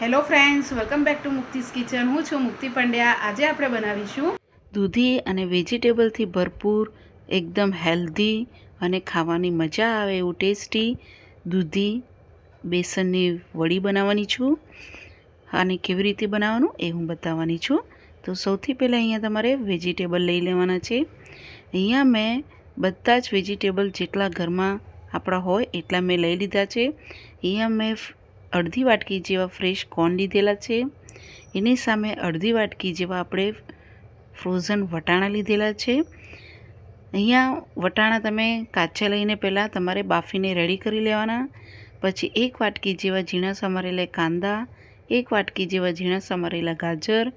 Hello friends welcome back to Mukti's kitchen હું છું મુક્તિ પંડ્યા. આજે આપણે બનાવીશું દૂધી અને વેજીટેબલથી ભરપૂર, એકદમ હેલ્ધી અને ખાવાની મજા આવે એવું ટેસ્ટી દૂધી, બેસનની વડી બનાવવાની છું અને કેવી રીતે બનાવવાનું એ હું બતાવવાની છું. તો સૌથી પહેલાં અહીંયા તમારે વેજીટેબલ લઈ લેવાના છે. અહીંયા મેં બધા જ વેજીટેબલ જેટલા ઘરમાં આપણા હોય એટલા મેં લઈ લીધા છે. અહીંયા મેં અડધી વાટકી જેવા ફ્રેશ કોર્ન લીધેલા છે. એની સામે અડધી વાટકી જેવા આપણે ફ્રોઝન વટાણા લીધેલા છે. અહીંયા વટાણા તમે કાચા લઈને પહેલાં તમારે બાફીને રેડી કરી લેવાના. પછી એક વાટકી જેવા ઝીણા સમારેલા કાંદા, એક વાટકી જેવા ઝીણા સમારેલા ગાજર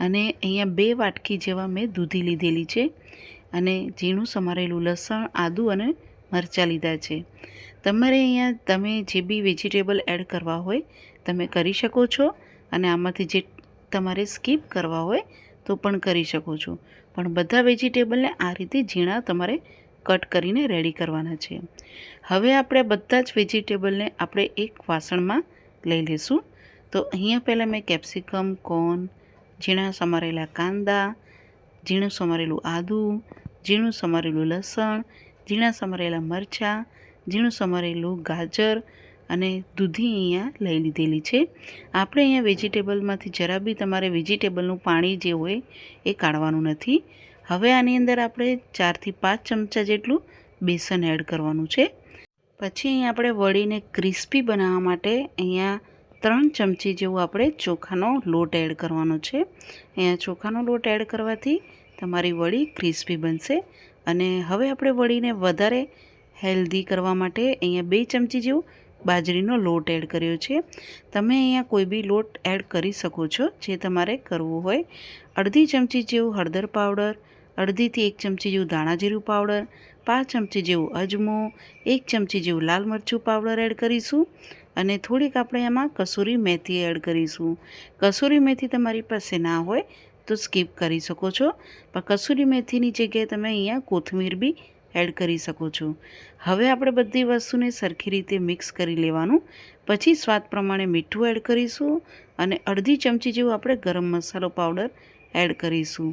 અને અહીંયા બે વાટકી જેવા મેં દૂધી લીધેલી છે. અને ઝીણું સમારેલું લસણ, આદું અને મરચાં લીધા છે. તમારે અહીંયા તમે જે બી વેજીટેબલ એડ કરવા હોય, તમે કરી શકો છો અને આમાંથી જે તમારે સ્કીપ કરવા હોય, તો પણ કરી શકો છો. પણ બધા વેજીટેબલને આ રીતે ઝીણા તમારે કટ કરીને રેડી કરવાના છે. હવે આપણે બધા જ વેજીટેબલને આપણે એક વાસણમાં લઈ લઈશું તો અહીંયા પહેલાં મેં કેપ્સિકમ, કોર્ન, ઝીણા સમારેલા કાંદા, ઝીણું સમારેલું આદું, ઝીણું સમારેલું લસણ ઝીણા સમારેલા મરચાં, ઝીણું સમારેલું ગાજર અને દૂધી અહીંયા લઈ લીધેલી છે. આપણે અહીંયા વેજીટેબલમાંથી જરા બી તમારે વેજીટેબલનું પાણી જે હોય એ કાઢવાનું નથી. હવે આની અંદર આપણે ચારથી પાંચ ચમચા જેટલું બેસન એડ કરવાનું છે. પછી અહીંયા આપણે વળીને ક્રિસ્પી બનાવવા માટે અહીંયા ત્રણ ચમચી જેવું આપણે ચોખાનો લોટ એડ કરવાનો છે. અહીંયા ચોખાનો લોટ એડ કરવાથી તમારી વળી ક્રિસ્પી બનશે. અને હવે આપણે વળીને વધારે હેલ્ધી કરવા માટે અહીંયા બે ચમચી જેવું બાજરીનો લોટ એડ કર્યો છે. તમે અહીંયા કોઈ બી લોટ એડ કરી શકો છો જે તમારે કરવું હોય. અડધી ચમચી જેવું હળદર પાવડર, અડધીથી એક ચમચી જેવું ધાણા જીરું પાવડર, પાંચ ચમચી જેવું અજમો, એક ચમચી જેવું લાલ મરચું પાવડર એડ કરીશું અને થોડીક આપણે એમાં કસૂરી મેથી એડ કરીશું. કસૂરી મેથી તમારી પાસે ના હોય તો સ્કીપ કરી શકો છો. પણ કસૂરી મેથીની જગ્યાએ તમે અહીંયા કોથમીર બી એડ કરી શકો છો. હવે આપણે બધી વસ્તુને સરખી રીતે મિક્સ કરી લેવાનું. પછી સ્વાદ પ્રમાણે મીઠું એડ કરીશું અને અડધી ચમચી જેવું આપણે ગરમ મસાલો પાવડર એડ કરીશું.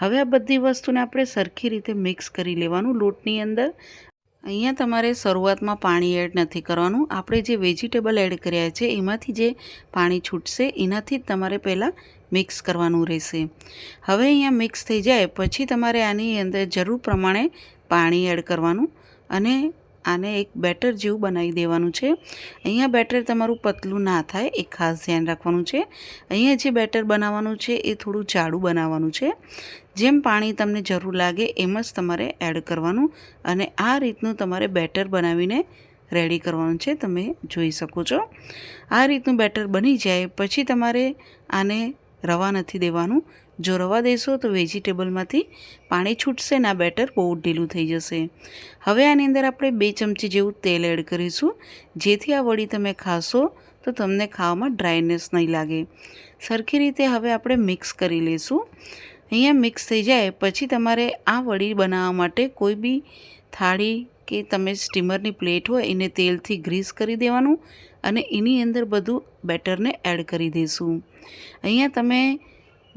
હવે આ બધી વસ્તુને આપણે સરખી રીતે મિક્સ કરી લેવાનું લોટની અંદર. અહીંયા તમારે શરૂઆતમાં પાણી એડ નથી કરવાનું. આપણે જે વેજીટેબલ એડ કર્યા છે, એમાંથી જે પાણી છૂટશે, એનાથી જ તમારે પહેલાં મિક્સ કરવાનું રહેશે. હવે અહીંયા મિક્સ થઈ જાય, પછી તમારે આની અંદર જરૂર પ્રમાણે પાણી એડ કરવાનું અને આને એક બેટર જેવું બનાવી દેવાનું છે. અહીંયા બેટર તમારું પતલું ના થાય, એ ખાસ ધ્યાન રાખવાનું છે. અહીંયા જે બેટર બનાવવાનું છે, એ થોડું જાડું બનાવવાનું છે. જેમ પાણી તમને જરૂર લાગે, એમ જ તમારે એડ કરવાનું અને આ રીતનું તમારે બેટર બનાવીને રેડી કરવાનું છે, તમે જોઈ શકો છો. આ રીતનું બેટર બની જાય, પછી તમારે આને રવા નથી દેવાનું. જો રવા દેશો તો વેજીટેબલમાંથી પાણી છૂટશે ને આ બેટર બહુ ઢીલું થઈ જશે. હવે આની અંદર આપણે બે ચમચી જેવું તેલ એડ કરીશું. જેથી આ વડી તમે ખાશો તો તમને ખાવામાં ડ્રાયનેસ નહીં લાગે. સરખી રીતે હવે આપણે મિક્સ કરી લઈશું અહીંયા મિક્સ થઈ જાય પછી તમારે આ વડી બનાવવા માટે કોઈ બી થાળી કે તમે સ્ટીમરની પ્લેટ હોય એને તેલથી ગ્રીસ કરી દેવાનું અને એની અંદર બધું બેટરને એડ કરી દઈશું અહીંયા તમે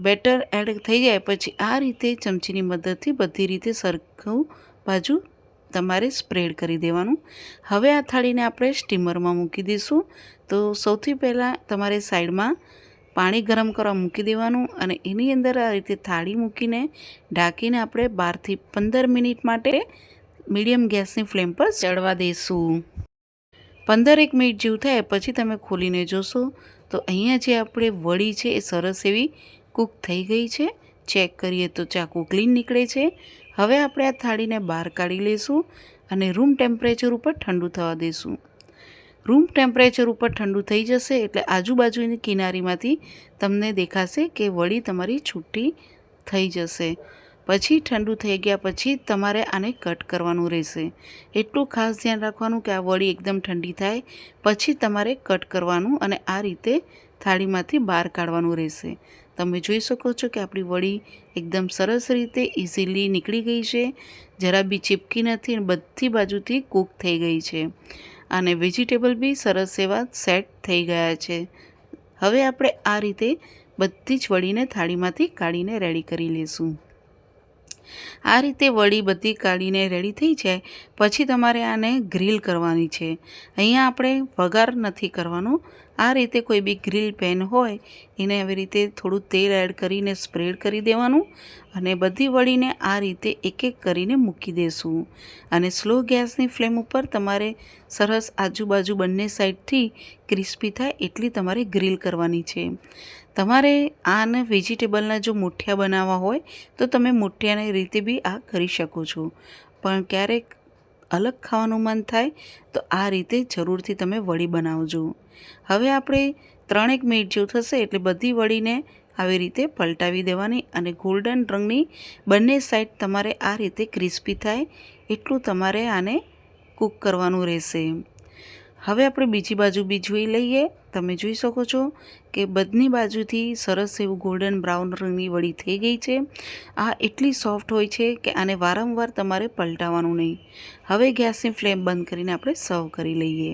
બેટર એડ થઈ જાય પછી આ રીતે ચમચીની મદદથી બધી રીતે સરખું બાજુ તમારે સ્પ્રેડ કરી દેવાનું. હવે આ થાળીને આપણે સ્ટીમરમાં મૂકી દઈશું. તો સૌથી પહેલાં તમારે સાઈડમાં પાણી ગરમ કરવા મૂકી દેવાનું અને એની અંદર આ રીતે થાળી મૂકીને ઢાંકીને આપણે બારથી પંદર મિનિટ માટે મીડિયમ ગેસની ફ્લેમ પર ચડવા દઈશું. પંદર એક મિનિટ જેવું થાય પછી તમે ખોલીને જોશો. તો અહીંયા જે આપણે વળી છે એ સરસ એવી કૂક થઈ ગઈ છે. ચેક કરીએ તો ચાકુ ક્લીન નીકળે છે. હવે આપણે આ થાળીને બહાર કાઢી લઈશું અને રૂમ ટેમ્પરેચર ઉપર ઠંડુ થવા દઈશું. રૂમ ટેમ્પરેચર ઉપર ઠંડુ થઈ જશે એટલે આજુબાજુની કિનારીમાંથી તમને દેખાશે કે વળી તમારી છૂટી થઈ જશે. પછી ઠંડુ થઈ ગયા પછી તમારે આને કટ કરવાનું રહેશે. એટલું ખાસ ધ્યાન રાખવાનું કે આ વળી એકદમ ઠંડી થાય. પછી તમારે કટ કરવાનું અને આ રીતે થાળીમાંથી બહાર કાઢવાનું રહેશે. તમે જોઈ શકો છો કે આપણી વડી એકદમ સરસ રીતે ઇઝીલી નીકળી ગઈ છે. જરા બી ચીપકી નથી અને બધી બાજુથી કૂક થઈ ગઈ છે. અને વેજીટેબલ બી સરસ એવા સેટ થઈ ગયા છે. હવે આપણે આ રીતે બધી જ વળીને થાળીમાંથી કાઢીને રેડી કરી લઈશું આ રીતે વળી બધી કાઢીને રેડી થઈ જાય, પછી તમારે આને ગ્રીલ કરવાની છે. અહીંયા આપણે વઘાર નથી કરવાનું. આ રીતે કોઈ બી ગ્રીલ પેન હોય, એને આવી રીતે થોડું તેલ એડ કરીને સ્પ્રેડ કરી દેવાનું અને બધી વળીને આ રીતે એક એક કરીને મૂકી દેશું. અને સ્લો ગેસની ફ્લેમ ઉપર તમારે સરસ આજુબાજુ બંને સાઈડથી ક્રિસ્પી થાય એટલી તમારે ગ્રીલ કરવાની છે. તમારે આને વેજીટેબલના જો મુઠિયા બનાવવા હોય, તો તમે મુઠિયાની રીતે બી આ કરી શકો છો. પણ ક્યારેક અલગ ખાવાનું મન થાય, તો આ રીતે જરૂરથી તમે વડી બનાવજો. હવે આપણે ત્રણેક મિનિટ જેવું થશે એટલે બધી વડીને આવી રીતે પલટાવી દેવાની અને ગોલ્ડન રંગની બંને સાઈડ તમારે આ રીતે ક્રિસ્પી થાય, એટલું તમારે આને કૂક કરવાનું રહેશે. હવે આપણે બીજી બાજુ બી જોઈ લઈએ. તમે જોઈ શકો છો કે બધની બાજુથી સરસ એવું ગોલ્ડન બ્રાઉન રંગની વળી થઈ ગઈ છે. આ એટલી સોફ્ટ હોય છે કે આને વારંવાર તમારે પલટાવવાનું નહીં. હવે ગેસની ફ્લેમ બંધ કરીને આપણે સર્વ કરી લઈએ.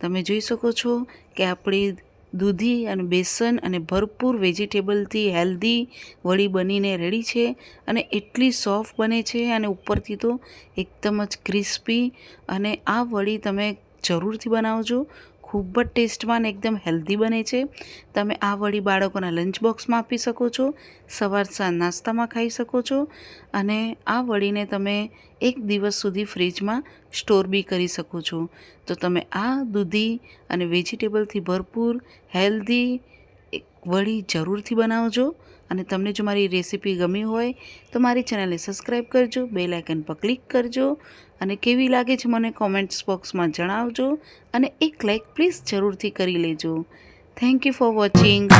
તમે જોઈ શકો છો કે આપણી દૂધી અને બેસન અને ભરપૂર વેજીટેબલથી હેલ્ધી વળી બનીને રેડી છે અને એટલી સોફ્ટ બને છે અને ઉપરથી તો એકદમ જ ક્રિસ્પી અને આ વળી તમે જરૂરથી બનાવજો. ખૂબ જ ટેસ્ટમાં અને એકદમ હેલ્ધી બને છે. તમે આ વળી બાળકોના લંચ બોક્સમાં આપી શકો છો, સવાર સાંજ નાસ્તામાં ખાઈ શકો છો અને આ વળીને તમે એક દિવસ સુધી ફ્રીજમાં સ્ટોર બી કરી શકો છો. તો તમે આ દૂધી અને વેજીટેબલથી ભરપૂર, હેલ્ધી વળી જરૂરથી બનાવજો અને તમને જો મારી રેસીપી ગમી હોય તો મારી ચેનલને સબસ્ક્રાઈબ કરજો બે લાઇકન પર ક્લિક કરજો અને કેવી લાગે છે મને કોમેન્ટ્સ બોક્સમાં જણાવજો અને એક લાઇક પ્લીઝ જરૂરથી કરી લેજો. Thank you for watching.